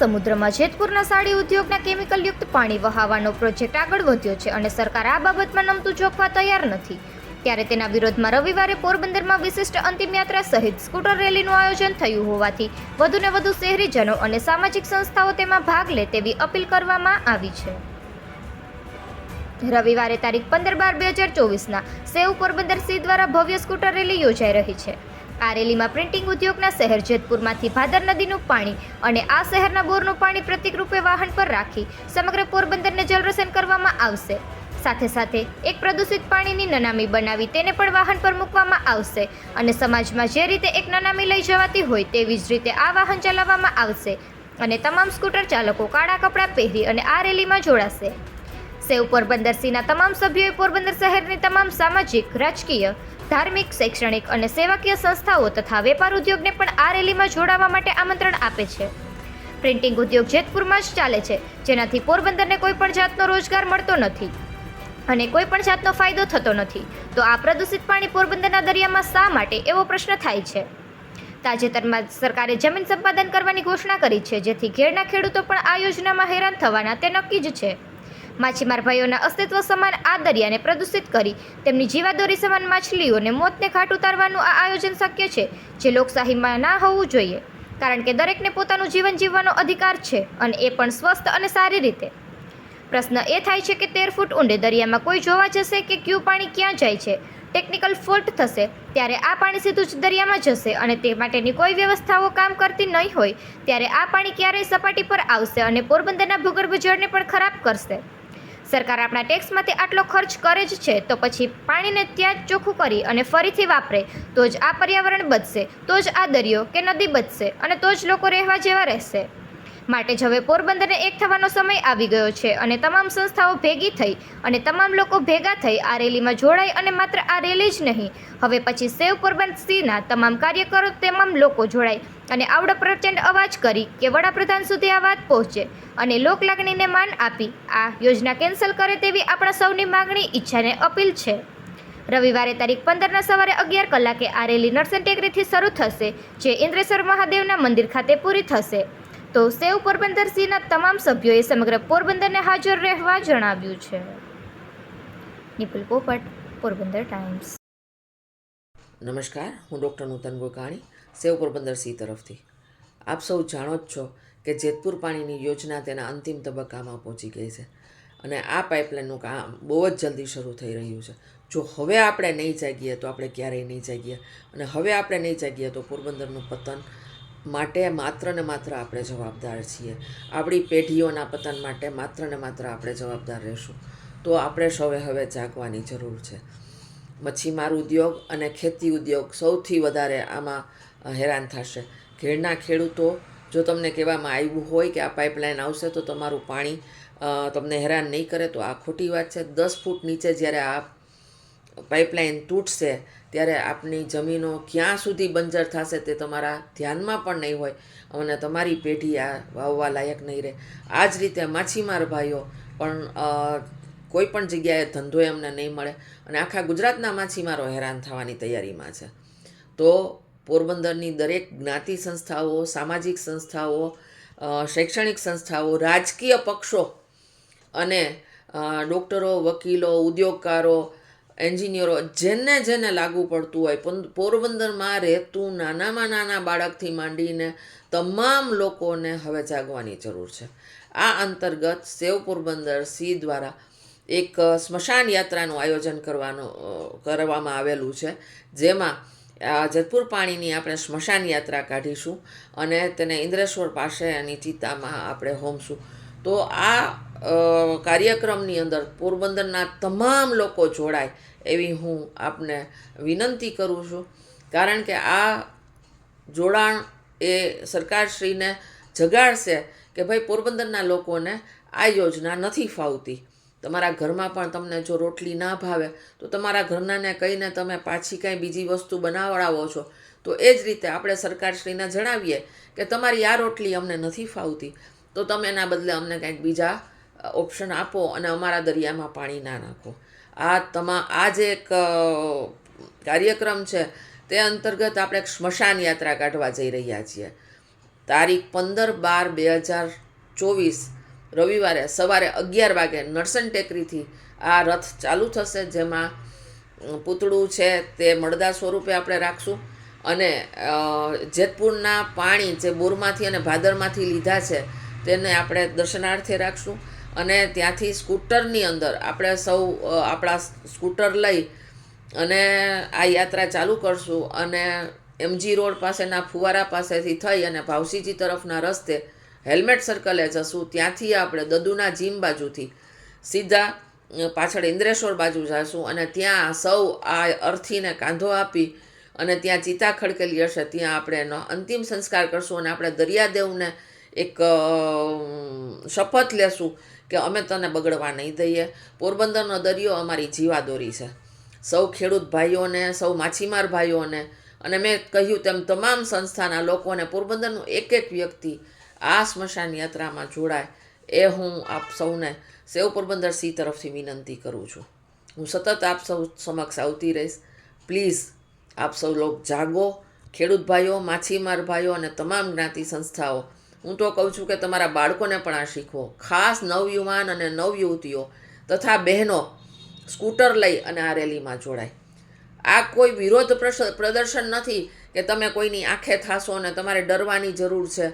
સમુદ્રમાં જેતપુરના સાડી ઉદ્યોગના કેમિકલયુક્ત પાણી વહાવવાનો પ્રોજેક્ટ આગળ વધ્યો છે અને સરકાર આ બાબતમાં નમતું જોખવા તૈયાર નથી. ત્યારે તેના વિરોધમાં રવિવારે પોરબંદરમાં વિશિષ્ટ અંતિમયાત્રા સહિત સ્કૂટર રેલીનું આયોજન થયું હોવાથી વધુને વધુ શહેરીજનો અને સામાજિક સંસ્થાઓ તેમાં ભાગ લે તેવી અપીલ કરવામાં આવી છે. રવિવારે તારીખ પંદર બાર બે હજાર ચોવીસના સેવ પોરબંદર સી દ્વારા ભવ્ય સ્કૂટર રેલી યોજાઈ રહી છે. આ રેલીમાં પ્રિન્ટિંગ ઉદ્યોગના શહેર જેતપુરમાંથી ભાદર નદીનું પાણી અને આ શહેરના બોરનું પાણી પ્રતિક રૂપે વાહન પર રાખી સમગ્ર પોરબંદરને જલરસન કરવામાં આવશે. સાથે સાથે એક પ્રદૂષિત પાણીની નનામી બનાવી તેને પણ વાહન પર મૂકવામાં આવશે અને સમાજમાં જે રીતે એક નનામી લઈ જવાતી હોય તેવી જ રીતે આ વાહન ચલાવવામાં આવશે અને તમામ સ્કૂટર ચાલકો કાળા કપડાં પહેરી અને આ રેલીમાં જોડાશે. સેવ પોરબંદર સીના તમામ સભ્યોએ પોરબંદર શહેરની તમામ સામાજિક, રાજકીય ધાર્મિક, શૈક્ષણિક અને સેવાકીય સંસ્થાઓ તથા વેપાર ઉદ્યોગને પણ આ રેલીમાં જોડાવા માટે આમંત્રણ આપે છે. પ્રિન્ટિંગ ઉદ્યોગ જેતપુરમાં જ ચાલે છે, જેનાથી પોરબંદરને કોઈ પણ જાતનો રોજગાર મળતો નથી અને કોઈ પણ જાતનો ફાયદો થતો નથી. તો આ પ્રદૂષિત પાણી પોરબંદરના દરિયામાં શા માટે? એવો પ્રશ્ન થાય છે. તાજેતરમાં સરકારે જમીન સંપાદન કરવાની ઘોષણા કરી છે, જેથી ઘેરના ખેડૂતો પણ આ યોજનામાં હેરાન થવાના તે નક્કી જ છે. માછીમાર ભાઈઓના અસ્તિત્વ સમાન આ દરિયાને પ્રદૂષિત કરી. તેમની જીવાદોરી સમાન માછલીઓને મોતને ઘાટ ઉતારવાનું આ આયોજન શક્ય છે, જે લોકશાહીમાં ના હોવું જોઈએ. કારણ કે દરેકને પોતાનું જીવન જીવવાનો અધિકાર છે અને એ પણ સ્વસ્થ અને સારી રીતે. પ્રશ્ન એ થાય છે કે તેર ફૂટ ઊંડે દરિયામાં કોઈ જોવા જશે કે ક્યુ પાણી ક્યાં જાય છે? ટેકનિકલ ફોલ્ટ થશે, ત્યારે આ પાણી સીધું જ દરિયામાં જશે અને તે માટેની કોઈ વ્યવસ્થાઓ કામ કરતી નહીં હોય, ત્યારે આ પાણી ક્યારેય સપાટી પર આવશે અને પોરબંદરના ભૂગર્ભ જળને પણ ખરાબ કરશે. સરકાર આપણા ટેક્સમાંથી આટલો ખર્ચ કરે જ છે, તો પછી પાણીને ત્યાં ચોખ્ખું કરી અને ફરીથી વાપરે, તો જ આ પર્યાવરણ બચશે, તો જ આ દરિયો કે નદી બચશે અને તો જ લોકો રહેવા જેવા રહેશે. માટે જ હવે પોરબંદરને એક થવાનો સમય આવી ગયો છે અને તમામ સંસ્થાઓ ભેગી થઈ અને તમામ લોકો ભેગા થઈ આ રેલીમાં જોડાઈ અને માત્ર આ રેલી જ નહીં, હવે પછી સેવ પોરબંદર સિંહના તમામ કાર્યકરો તમામ લોકો જોડાય અને આવડો પ્રચંડ અવાજ કરી કે વડાપ્રધાન સુધી આ વાત પહોંચે અને લોકલાગણીને માન આપી આ યોજના કેન્સલ કરે તેવી આપણા સૌની માગણી ઈચ્છાને અપીલ છે. રવિવારે તારીખ પંદરના સવારે અગિયાર કલાકે આ રેલી નરસન ટેકરીથી શરૂ થશે, જે ઇન્દ્રેશ્વર મહાદેવના મંદિર ખાતે પૂરી થશે. તો સેવ પોરબંદર સીના તમામ સભ્યોએ સમગ્ર પોરબંદરને હાજર રહેવા જણાવ્યું છે. નિપુલ પોપટ, પોરબંદર ટાઈમ્સ. નમસ્કાર, હું doctor Nutan Gokani, save Porbandar sea તરફથી. આપ સૌ જાણો જ છો કે જેતપુર પાણીની યોજના તેના અંતિમ તબક્કામાં પહોંચી ગઈ છે અને આ પાઇપલાઇનનું કામ બહુ જ જલ્દી શરૂ થઈ રહ્યું છે. જો હવે આપણે નહીં જાગીએ તો આપણે ક્યારેય નહીં જાગીએ અને હવે આપણે નહીં જાગીએ તો પોરબંદરનું પતન માટે માત્ર ને માત્ર આપણે જવાબદાર છીએ. આપણી પેઢીઓના પતન માટે માત્ર ને માત્ર આપણે જવાબદાર રહેશું. તો આપણે સૌએ હવે જાગવાની જરૂર છે. મચ્છીમાર ઉદ્યોગ અને ખેતી ઉદ્યોગ સૌથી વધારે આમાં હેરાન થશે. ઘેરના ખેડૂતો, જો તમને કહેવામાં આવ્યું હોય કે આ પાઇપલાઇન આવશે તો તમારું પાણી તમને હેરાન નહીં કરે તો આ ખોટી વાત છે. દસ ફૂટ નીચે જ્યારે આ પાઇપલાઇન તૂટશે, ત્યારે આપની જમીનો ક્યાં સુધી બંજર થશે તે તમારા ધ્યાનમાં પણ નહીં હોય અને તમારી પેઢી આ વાવવા લાયક નહીં રહે. આ જ રીતે માછીમાર ભાઈઓ પણ કોઈ પણ જગ્યાએ ધંધો એમને નહીં મળે અને આખા ગુજરાતના માછીમારો હેરાન થવાની તૈયારીમાં છે. તો પોરબંદરની દરેક જ્ઞાતિ સંસ્થાઓ, સામાજિક સંસ્થાઓ શૈક્ષણિક સંસ્થાઓ, રાજકીય પક્ષો અને ડૉક્ટરો, વકીલો, ઉદ્યોગકારો એન્જિનિયરો જેને જેને લાગુ પડતું હોય પોરબંદરમાં રહેતું નાનામાં નાના બાળકથી માંડીને તમામ લોકોને હવે જાગવાની જરૂર છે. આ અંતર્ગત સેવ પોરબંદર સી દ્વારા એક સ્મશાન યાત્રાનું આયોજન કરવાનું કરવામાં આવેલું છે, જેમાં જેતપુર પાણીની આપણે સ્મશાન યાત્રા કાઢીશું અને તેને ઇન્દ્રેશ્વર પાસે એની ચિતામાં આપણે હોમશું. તો આ કાર્યક્રમની અંદર પોરબંદરના તમામ લોકો જોડાય એવી હું આપને વિનંતી કરું છું. કારણ કે આ જોડાણ એ સરકારશ્રીને જગાડશે કે ભાઈ પોરબંદરના લોકોને આ યોજના નથી ફાવતી. તમારા ઘરમાં પણ તમને જો રોટલી ના ભાવે, તો તમારા ઘરનાને કહીને તમે પાછી કાંઈ બીજી વસ્તુ બનાવડાવો છો, તો એ જ રીતે આપણે સરકારશ્રીને જણાવીએ કે તમારી આ રોટલી અમને નથી ફાવતી, તો તમે એના બદલે અમને કંઈક બીજા ઓપ્શન આપો અને અમારા દરિયામાં પાણી ના નાખો. આ તમા, આ જે એક કાર્યક્રમ છે, તે અંતર્ગત આપણે સ્મશાન યાત્રા કાઢવા જઈ રહ્યા છીએ. તારીખ પંદર બાર બે હજાર ચોવીસ, રવિવારે સવારે અગિયાર વાગે નરસન ટેકરીથી આ રથ ચાલુ થશે, જેમાં પૂતળું છે તે મળદા સ્વરૂપે આપણે રાખશું. અને જેતપુરના પાણી જે બોરમાંથી અને ભાદરમાંથી લીધા છે, તેને આપણે દર્શનાર્થે રાખશું. અને ત્યાંથી સ્કૂટરની અંદર આપણે સૌ આપણા સ્કૂટર લઈ અને આ યાત્રા ચાલુ કરશું અને એમજી રોડ પાસેના ફુવારા પાસેથી થઈ અને ભાવસીજી તરફના રસ્તે હેલ્મેટ સર્કલે જશું. ત્યાંથી આપણે દદુના જીમ બાજુથી સીધા પાછળ ઇન્દ્રેશ્વર બાજુ જઈશું અને ત્યાં સૌ આ અર્થીને કાંધો આપી અને ત્યાં ચિતા ખડકેલી હશે. ત્યાં આપણે એનો અંતિમ સંસ્કાર કરશું અને આપણે દરિયાદેવને એક શપથ લેશું. કે અમે તને બગડવા નહીં દઈએ. પોરબંદરનો દરિયો અમારી જીવાદોરી છે. સૌ ખેડૂત ભાઈઓને, સૌ માછીમાર ભાઈઓને અને મેં કહ્યું તેમ તમામ સંસ્થાના લોકોને પોરબંદરનું એક એક વ્યક્તિ આ સ્મશાન યાત્રામાં જોડાય એ હું આપ સૌને સેવ પોરબંદર સી તરફથી વિનંતી કરું છું. હું સતત આપ સૌ સમક્ષ આવતી રહીશ. પ્લીઝ આપ સૌ લોક જાગો. ખેડૂત ભાઈઓ, માછીમાર ભાઈઓ અને તમામ જ્ઞાતિ સંસ્થાઓ હું તો કહું છું કે તમારા બાળકોને પણ આ શીખવો. ખાસ નવયુવાન અને નવયુવતીઓ તથા બહેનો સ્કૂટર લઈ અને આ રેલીમાં જોડાય. આ કોઈ વિરોધ પ્રદર્શન નથી કે તમે કોઈની આંખે થાશો અને તમારે ડરવાની જરૂર છે.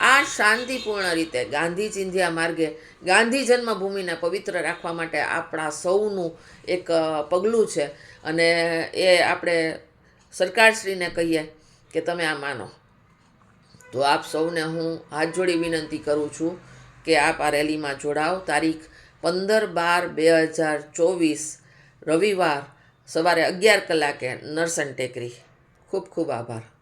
આ શાંતિપૂર્ણ રીતે ગાંધી ચિંધ્યા માર્ગે, ગાંધી જન્મભૂમિને પવિત્ર રાખવા માટે આપણા સૌનું એક પગલું છે. અને એ આપણે સરકારશ્રીને કહીએ કે તમે આ માનો. તો આપ સૌને હું હાથ જોડી વિનંતી કરું છું કે આપ આ રેલીમાં જોડાઓ તારીખ પંદર બાર બે હજાર ચોવીસ રવિવાર સવારે અગિયાર કલાકે નરસન ટેકરી. ખૂબ ખૂબ આભાર.